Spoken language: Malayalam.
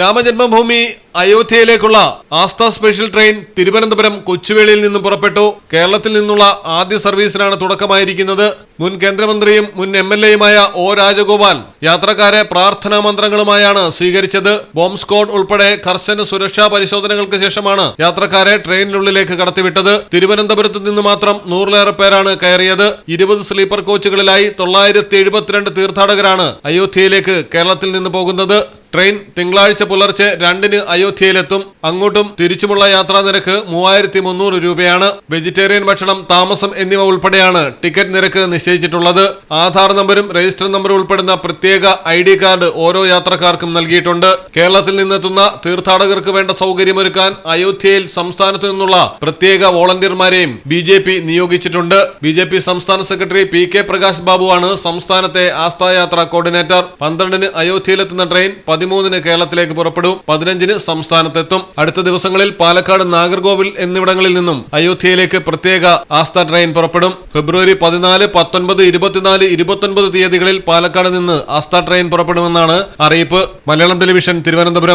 രാമജന്മഭൂമി അയോധ്യയിലേക്കുള്ള ആസ്ഥ സ്പെഷ്യൽ ട്രെയിൻ തിരുവനന്തപുരം കൊച്ചുവേളിയിൽ നിന്നും പുറപ്പെട്ടു. കേരളത്തിൽ നിന്നുള്ള ആദ്യ സർവീസിനാണ് തുടക്കമായിരിക്കുന്നത്. മുൻ കേന്ദ്രമന്ത്രിയും മുൻ എം എൽ എയുമായ ഒ രാജഗോപാൽ യാത്രക്കാരെ പ്രാർത്ഥനാ മന്ത്രങ്ങളുമായാണ് സ്വീകരിച്ചത്. ബോംബ് സ്ക്വാഡ് ഉൾപ്പെടെ കർശന സുരക്ഷാ പരിശോധനകൾക്ക് ശേഷമാണ് യാത്രക്കാരെ ട്രെയിനിനുള്ളിലേക്ക് കടത്തിവിട്ടത്. തിരുവനന്തപുരത്ത് നിന്ന് മാത്രം നൂറിലേറെ പേരാണ് കയറിയത്. ഇരുപത് സ്ലീപ്പർ കോച്ചുകളിലായി തൊള്ളായിരത്തി തീർത്ഥാടകരാണ് അയോധ്യയിലേക്ക് കേരളത്തിൽ നിന്ന് പോകുന്നത്. ട്രെയിൻ തിങ്കളാഴ്ച പുലർച്ചെ രണ്ടിന് അയോധ്യയിലെത്തും. അങ്ങോട്ടും തിരിച്ചുമുള്ള യാത്രാ നിരക്ക് മൂവായിരത്തി മുന്നൂറ് രൂപയാണ്. വെജിറ്റേറിയൻ ഭക്ഷണം താമസം എന്നിവ ഉൾപ്പെടെയാണ് ടിക്കറ്റ് നിരക്ക് നിശ്ചയിച്ചിട്ടുള്ളത്. ആധാർ നമ്പരും രജിസ്റ്റർ നമ്പറും ഉൾപ്പെടുന്ന പ്രത്യേക ഐ ഡി കാർഡ് ഓരോ യാത്രക്കാർക്കും നൽകിയിട്ടുണ്ട്. കേരളത്തിൽ നിന്നെത്തുന്ന തീർത്ഥാടകർക്ക് വേണ്ട സൗകര്യമൊരുക്കാൻ അയോധ്യയിൽ സംസ്ഥാനത്തു നിന്നുള്ള പ്രത്യേക വോളണ്ടിയർമാരെയും ബി ജെ പി നിയോഗിച്ചിട്ടുണ്ട്. ബി ജെ പി സംസ്ഥാന സെക്രട്ടറി പി കെ പ്രകാശ് ബാബുവാണ് സംസ്ഥാനത്തെ ആസ്ഥായാത്ര കോർഡിനേറ്റർ. പന്ത്രണ്ടിന് അയോധ്യയിലെത്തുന്ന ട്രെയിൻ പതിമൂന്നിന് കേരളത്തിലേക്ക് പുറപ്പെടും പതിനഞ്ചിന് സംസ്ഥാനത്തെത്തും. അടുത്ത ദിവസങ്ങളിൽ പാലക്കാട് നാഗർകോവിൽ എന്നിവിടങ്ങളിൽ നിന്നും അയോധ്യയിലേക്ക് പ്രത്യേക ആസ്ഥ ട്രെയിൻ പുറപ്പെടും. ഫെബ്രുവരി പതിനാല് പത്തൊൻപത് ഇരുപത്തിനാല് ഇരുപത്തൊൻപത് തീയതികളിൽ പാലക്കാട് നിന്ന് ആസ്ഥ ട്രെയിൻ പുറപ്പെടുമെന്നാണ് അറിയിപ്പ്. മലയാളം ടെലിവിഷൻ തിരുവനന്തപുരം.